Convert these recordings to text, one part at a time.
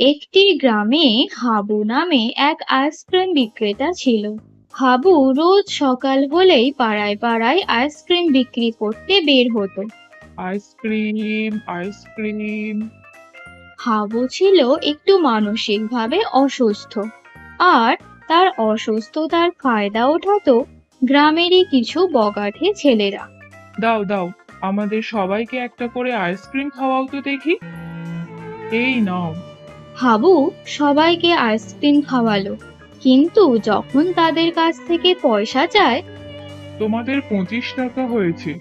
একটি গ্রামে হাবু নামে এক আইসক্রিম বিক্রেতা ছিল। হাবু রোজ সকাল হলেই পাড়ায় পাড়ায় আইসক্রিম বিক্রি করতে বের হতো। Ice cream ice cream. হাবু ছিল একটু মানসিকভাবে অসুস্থ। আর তার অসুস্থতার ফায়দা ওঠাতো গ্রামেরই কিছু বগাঠে ছেলেরা। দাও দাও আমাদের সবাইকে একটা করে আইসক্রিম খাওয়াও তো দেখি। এই নাও। হাবু সবাইকে আইসক্রিম খাওয়ালো। কিন্তু যখন তাদের কাছ থেকে পয়সা চায়, তোমাদের পঁচিশ টাকা হয়েছে।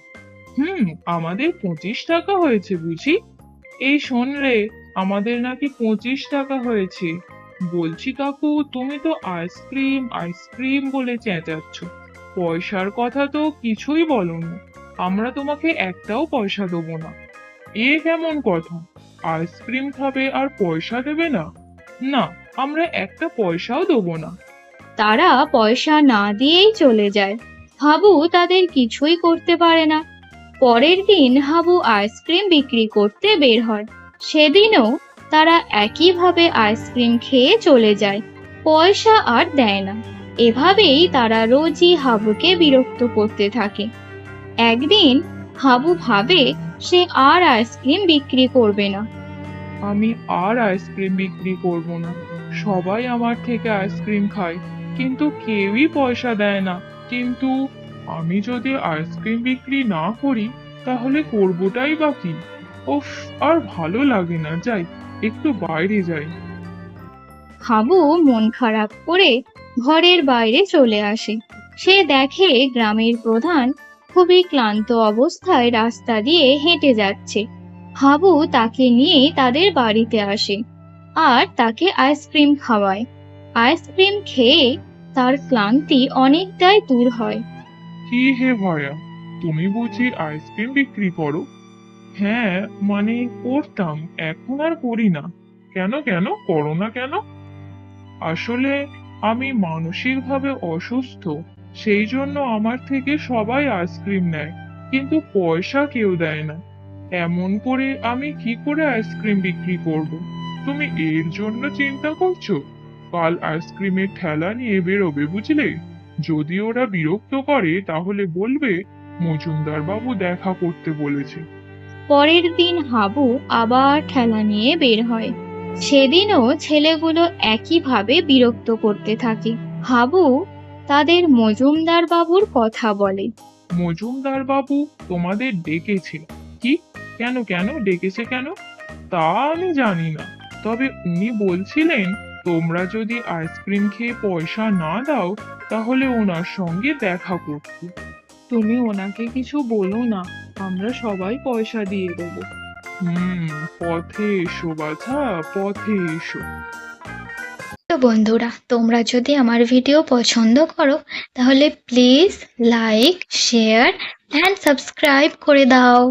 হুম, আমাদের পঁচিশ টাকা হয়েছে বুঝি? এই শোন রে, আমাদের নাকি পঁচিশ টাকা হয়েছে। বলছি কাকু, তুমি তো আইসক্রিম আইসক্রিম বলে চেঁচাচ্ছ। পয়সার কথা তো কিছুই বলনি আমরা তোমাকে একটাও পয়সা দেবো না। এ কেমন কথা? আইসক্রিম খাবে আর পয়সা দেবে না? না, আমরা একটা পয়সাও দেবো না। তারা পয়সা না দিয়েই চলে যায়। হাবু তাদের কিছুই করতে পারে না। পরের দিন হাবু আইসক্রিম বিক্রি করতে বের হয়। সেদিনও তারা একইভাবে আইসক্রিম খেয়ে চলে যায়। পয়সা আর দেয় না। এভাবেই তারা রোজই হাবুকে বিরক্ত করতে থাকে। একদিন হাবু ভাবে সে আর আইসক্রিম বিক্রি করবে না। আমি আর আইসক্রিম বিক্রি করব না। সবাই আমার থেকে আইসক্রিম খায় কিন্তু কেউই পয়সা দেয় না। কিন্তু আমি যদি আইসক্রিম বিক্রি না করি তাহলে করবোটাই বা কি? উফ আর ভালো লাগে না যাই একটু বাইরে যাই। হাবু মন খারাপ করে ঘরের বাইরে চলে আসে। সে দেখে গ্রামের প্রধান খুবই ক্লান্ত অবস্থায় রাস্তা দিয়ে হেঁটে যাচ্ছে। হাবু তাকে নিয়ে তাদের বাড়িতে আসে আর তাকে আইসক্রিম খাওয়ায়। আইসক্রিম খেয়ে তার ক্লান্তি অনেকটাই দূর হয়। কি হে ভয়া, তুমি বুঝি আইসক্রিম বিক্রি করো? হ্যাঁ মানে করতাম, এখন আর করি না। কেন কেন, করো না কেন? আসলে আমি মানসিকভাবে অসুস্থ। সেই জন্য আমার থেকে সবাই আইসক্রিম নেয়, কিন্তু পয়সা কেউ দেয় না। এমন করে আমি কি করে আইসক্রিম বিক্রি করব? তুমি এর জন্য চিন্তা করছ? কাল আইসক্রিমের ঠেলা নিয়ে বেরোবে, বুঝলে? যদি ওরা বিরক্ত করে, তাহলে বলবে, মজুমদার বাবু দেখা করতে বলেছে। পরের দিন হাবু আবার ঠেলা নিয়ে বের হয়। সেদিনও ছেলেগুলো একইভাবে বিরক্ত করতে থাকে। হাবু তাদের মজুমদার বাবুর কথা বলে। মজুমদার বাবু তোমাদের ডেকেছে কি? কেন কেন? ডেকেছে কেন? তা আমি জানি না। তবে উনি বলছিলেন তোমরা যদি আইসক্রিম খেয়ে পয়সা না দাও তাহলে ওনার সঙ্গে দেখা করতে। তুমি ওনাকে কিছু বলো না আমরা সবাই পয়সা দিয়ে দেবো। হুম পথে এসো বাছা পথে এসো। তো বন্ধুরা, তোমরা যদি আমার ভিডিও পছন্দ করো, তাহলে please like share and subscribe করে দাও।